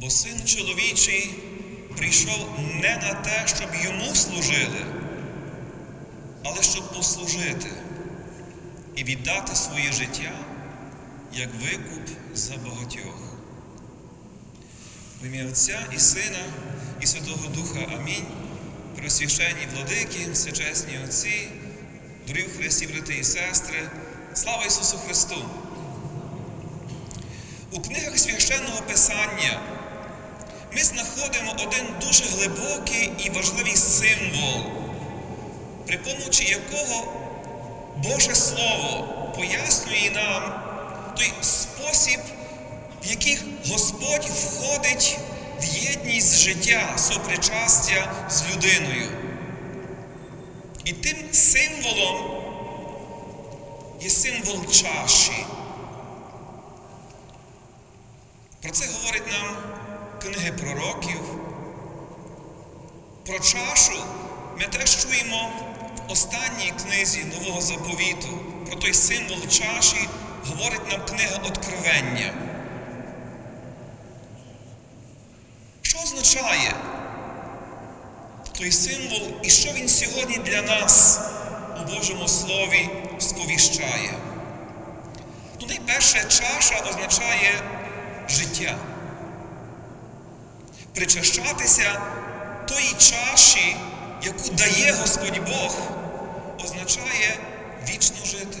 Бо син чоловічий прийшов не на те, щоб йому служили, але щоб послужити і віддати своє життя як викуп за багатьох. В ім'я Отця і Сина, і Святого Духа Амінь. Просвященні владики, всечесні отці, дорогі Христі, брати і сестри, слава Ісусу Христу! У книгах священного Писання ми знаходимо один дуже глибокий і важливий символ, при помочі якого Боже Слово пояснює нам той спосіб, в який Господь входить в єдність життя, сопричастя з людиною. І тим символом є символ чаші. Про це говорить нам книги пророків. Про чашу ми теж чуємо в останній книзі Нового Заповіту. Про той символ чаші говорить нам книга Откровення. Що означає той символ і що він сьогодні для нас у Божому Слові сповіщає? Ну, найперше, чаша означає життя. Причащатися тої чаші, яку дає Господь Бог, означає вічно жити,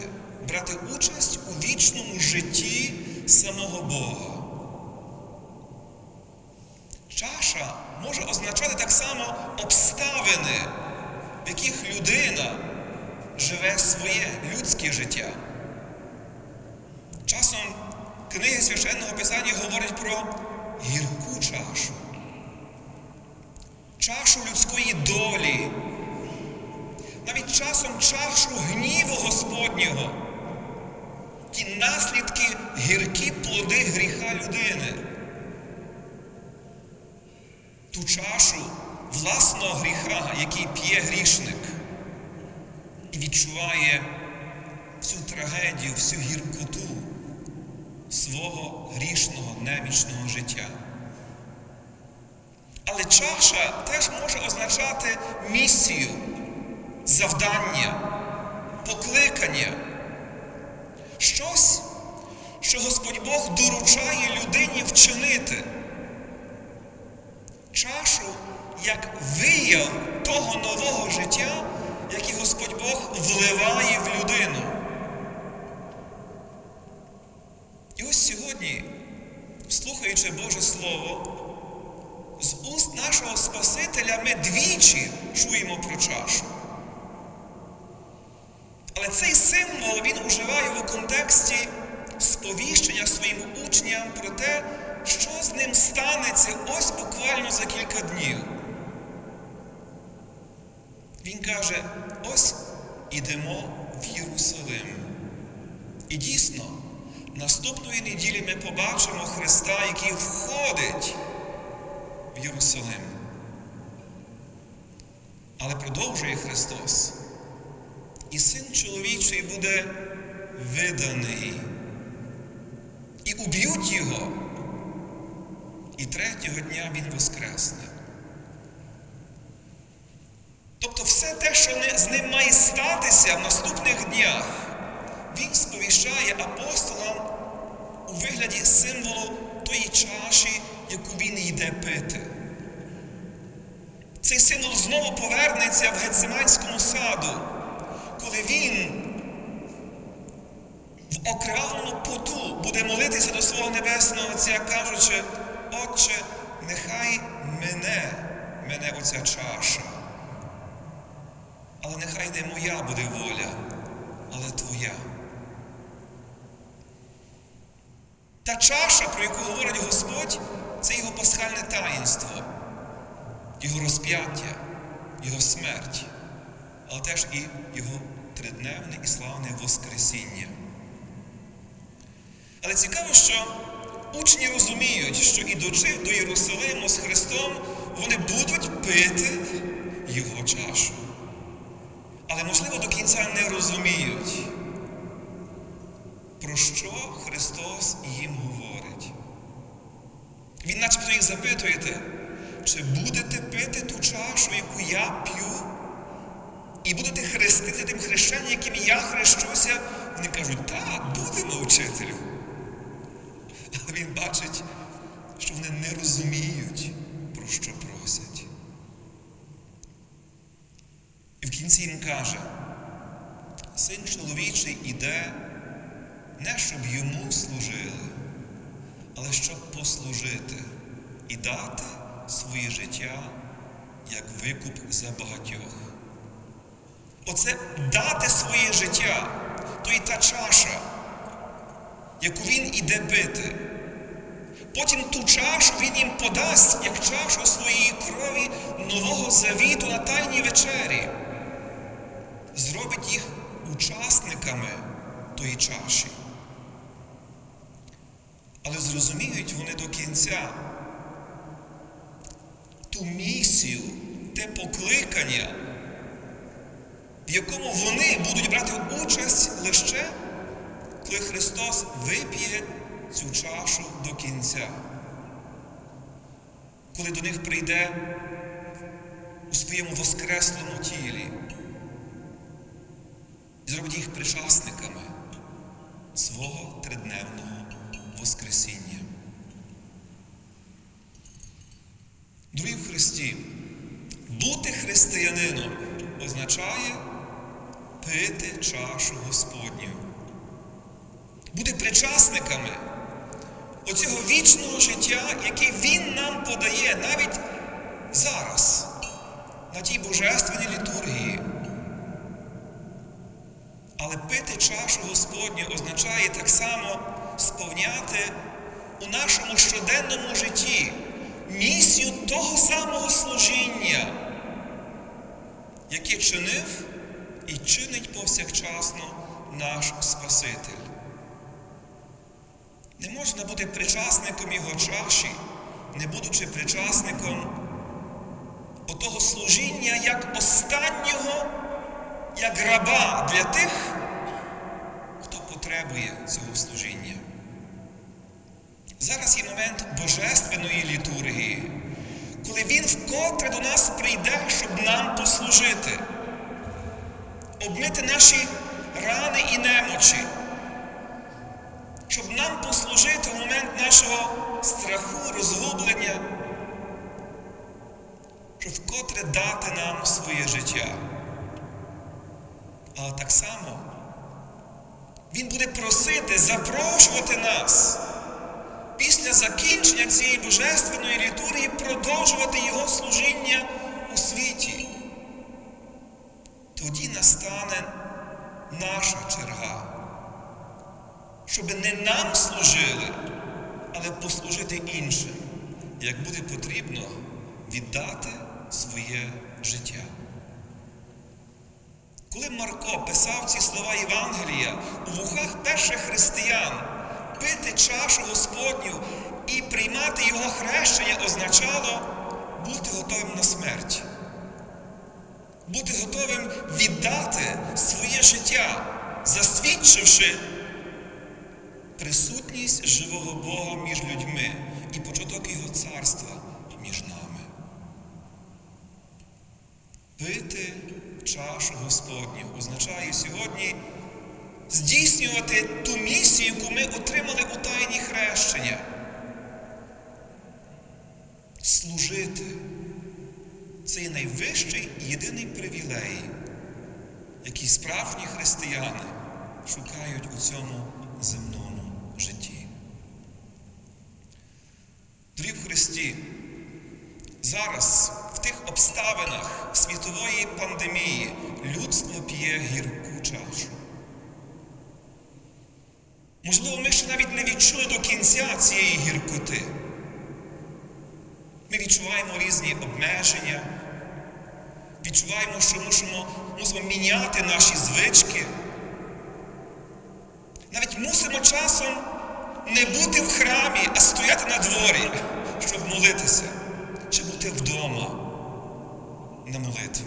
брати участь у вічному житті самого Бога. Чаша може означати так само обставини, в яких людина живе своє людське життя. Часом книги священного Писання говорять про гірку чашу, чашу людської долі, навіть часом чашу гніву Господнього, ті наслідки гіркі плоди гріха людини. Ту чашу власного гріха, який п'є грішник, і відчуває всю трагедію, всю гіркоту свого грішного немічного життя. Але чаша теж може означати місію, завдання, покликання, щось, що Господь Бог доручає людині вчинити. Чашу як вияв того нового життя, який Господь Бог вливає в людину. І ось сьогодні, слухаючи Боже Слово, з уст нашого Спасителя ми двічі чуємо про чашу. Але цей символ він уживає у контексті сповіщення своїм учням про те, що з ним станеться ось буквально за кілька днів. Він каже, ось ідемо в Єрусалим. І дійсно, наступної неділі ми побачимо Христа, який входить Єрусалим. Але продовжує Христос. І син чоловічий буде виданий. І уб'ють його. І третього дня він воскресне. Тобто все те, що з ним має статися в наступних днях, він сповіщає апостолам у вигляді символу тої чаші, яку він йде пити. Цей символ знову повернеться в Гециманському саду, коли він в окравленому поту буде молитися до свого Небесного Отця, кажучи, Отче, нехай мене, мене оця чаша. Але нехай не моя буде воля, але твоя. Та чаша, про яку говорить Господь, це його пасхальне таїнство, його розп'яття, його смерть, але теж і його тридневне і славне Воскресіння. Але цікаво, що учні розуміють, що ідучи до Єрусалиму з Христом, вони будуть пити його чашу. Але, можливо, до кінця не розуміють, про що Христос їм говорить. Він начебто їх запитуєте, чи будете пити ту чашу, яку я п'ю, і будете хрестити тим хрещенням, яким я хрещуся? Вони кажуть, так, будемо, учителю. Але він бачить, що вони не розуміють, про що просять. І в кінці їм каже, син чоловічий іде, не щоб йому служили, але щоб послужити і дати своє життя як викуп за багатьох. Оце дати своє життя, то і та чаша, яку він іде пити. Потім ту чашу він їм подасть, як чашу своєї крові нового завіту на Тайній вечері. Зробить їх учасниками тої чаші. Але зрозуміють вони до кінця ту місію, те покликання, в якому вони будуть брати участь лише, коли Христос вип'є цю чашу до кінця. Коли до них прийде у своєму воскреслому тілі зробить їх причасниками свого тридневного Воскресіння. Дорогі в Христі, бути християнином означає пити чашу Господню, бути причасниками оцього вічного життя, яке Він нам подає навіть зараз, на тій божественній літургії. Але пити чашу Господню означає так само сповняти у нашому щоденному житті місію того самого служіння, яке чинив і чинить повсякчасно наш Спаситель. Не можна бути причасником Його чаші, не будучи причасником отого служіння як останнього, як раба для тих, хто потребує цього служіння. Зараз є момент божественної літургії, коли Він вкотре до нас прийде, щоб нам послужити, обмити наші рани і немочі, щоб нам послужити в момент нашого страху, розгублення, щоб вкотре дати нам своє життя. Але так само Він буде просити, запрошувати нас після закінчення цієї божественної літургії продовжувати Його служіння у світі. Тоді настане наша черга, щоб не нам служили, але послужити іншим, як буде потрібно віддати своє життя. Коли Марко писав ці слова Євангелія у вухах перших християн, пити чашу Господню і приймати Його хрещення означало бути готовим на смерть, бути готовим віддати своє життя, засвідчивши присутність живого Бога між людьми і початок Його царства між нами. Пити чашу Господню означає сьогодні здійснювати ту місію, яку ми отримали у тайні хрещення. Служити. Це найвищий і єдиний привілей, який справжні християни шукають у цьому земному житті. Дорі в Христі, зараз в тих обставинах світової пандемії людство п'є гірку чашу. Можливо, ми ще навіть не відчули до кінця цієї гіркоти. Ми відчуваємо різні обмеження, відчуваємо, що мусимо, мусимо міняти наші звички. Навіть мусимо часом не бути в храмі, а стояти на дворі, щоб молитися, чи бути вдома на молитві.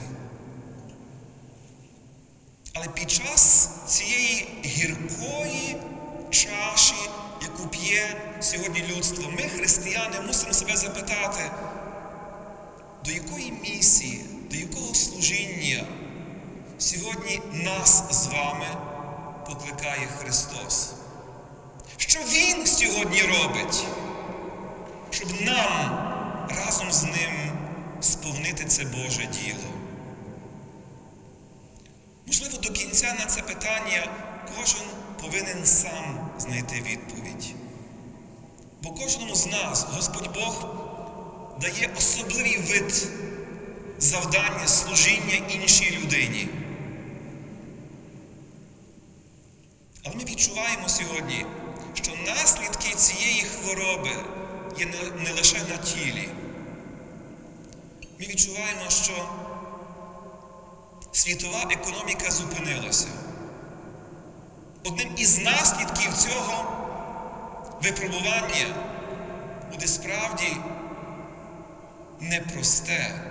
Але під час цієї гіркої п'є сьогодні людство, ми, християни, мусимо себе запитати, до якої місії, до якого служіння сьогодні нас з вами покликає Христос? Що Він сьогодні робить, щоб нам разом з Ним сповнити це Боже діло? Можливо, до кінця на це питання кожен повинен сам знайти відповідь. Бо кожному з нас Господь Бог дає особливий вид завдання служіння іншій людині. Але ми відчуваємо сьогодні, що наслідки цієї хвороби є не, лише на тілі. Ми відчуваємо, що світова економіка зупинилася. Одним із наслідків цього випробування буде справді непросте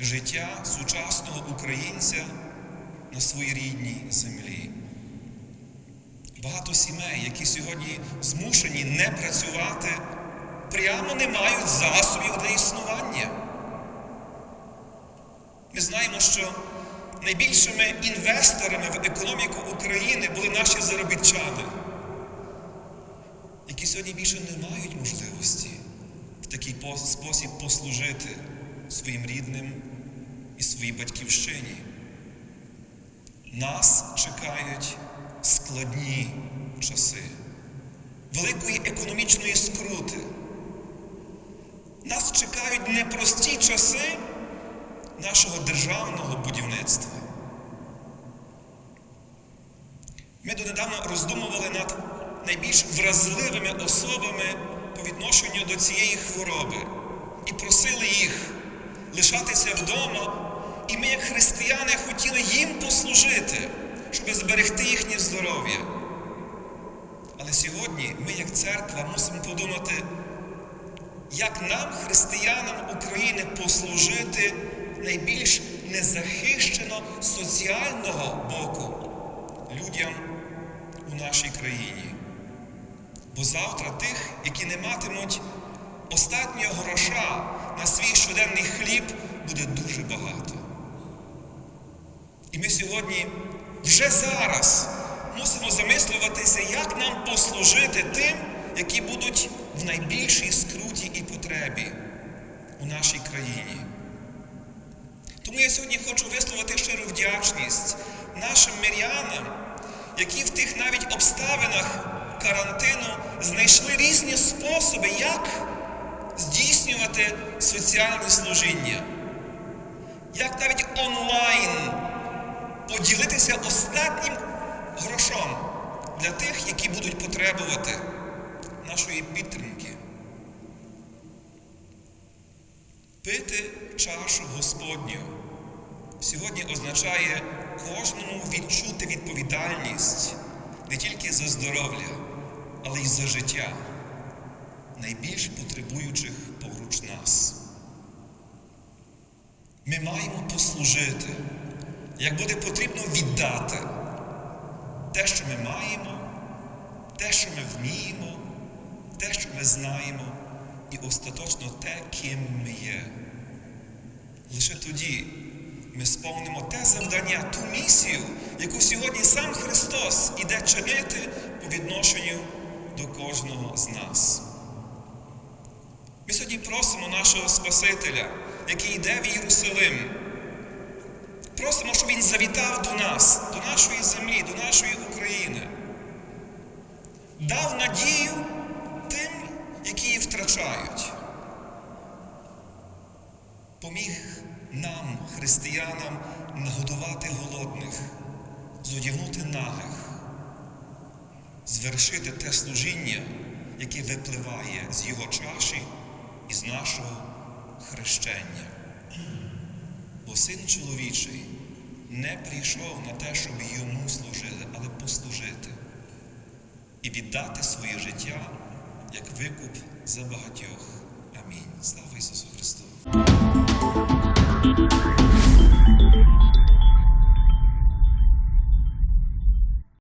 життя сучасного українця на своїй рідній землі. Багато сімей, які сьогодні змушені не працювати, прямо не мають засобів для існування. Ми знаємо, що найбільшими інвесторами в економіку України були наші заробітчани, які сьогодні більше не мають можливості в такий спосіб послужити своїм рідним і своїй батьківщині. Нас чекають складні часи, великої економічної скрути. Нас чекають непрості часи нашого державного будівництва. Ми донедавна роздумували над найбільш вразливими особами по відношенню до цієї хвороби і просили їх лишатися вдома. І ми, як християни, хотіли їм послужити, щоб зберегти їхнє здоров'я. Але сьогодні ми, як церква, мусимо подумати, як нам, християнам України, послужити найбільш незахищено соціального боку людям у нашій країні. Бо завтра тих, які не матимуть остатнього гроша на свій щоденний хліб, буде дуже багато. І ми сьогодні вже зараз мусимо замислюватися, як нам послужити тим, які будуть в найбільшій скруті і потребі у нашій країні. Тому я сьогодні хочу висловити щиру вдячність нашим мирянам, які в тих навіть обставинах карантину знайшли різні способи, як здійснювати соціальне служіння, як навіть онлайн поділитися остатнім грошом для тих, які будуть потребувати нашої підтримки. Пити чашу Господню сьогодні означає кожному відчути відповідальність не тільки за здоров'я, але й за життя найбільш потребуючих поруч нас. Ми маємо послужити, як буде потрібно віддати те, що ми маємо, те, що ми вміємо, те, що ми знаємо, і остаточно те, ким ми є. Лише тоді ми сповнимо те завдання, ту місію, яку сьогодні сам Христос іде чинити по відношенню до кожного з нас. Ми сьогодні просимо нашого Спасителя, який йде в Єрусалим. Просимо, щоб Він завітав до нас, до нашої землі, до нашої України. Дав надію тим, які її втрачають. Поміг нам, християнам, нагодувати голодних, зодягнути нагих, звершити те служіння, яке випливає з його чаші і з нашого хрещення. Бо син чоловічий не прийшов на те, щоб йому служили, але послужити і віддати своє життя як викуп за багатьох. Амінь. Слава Ісусу Христу!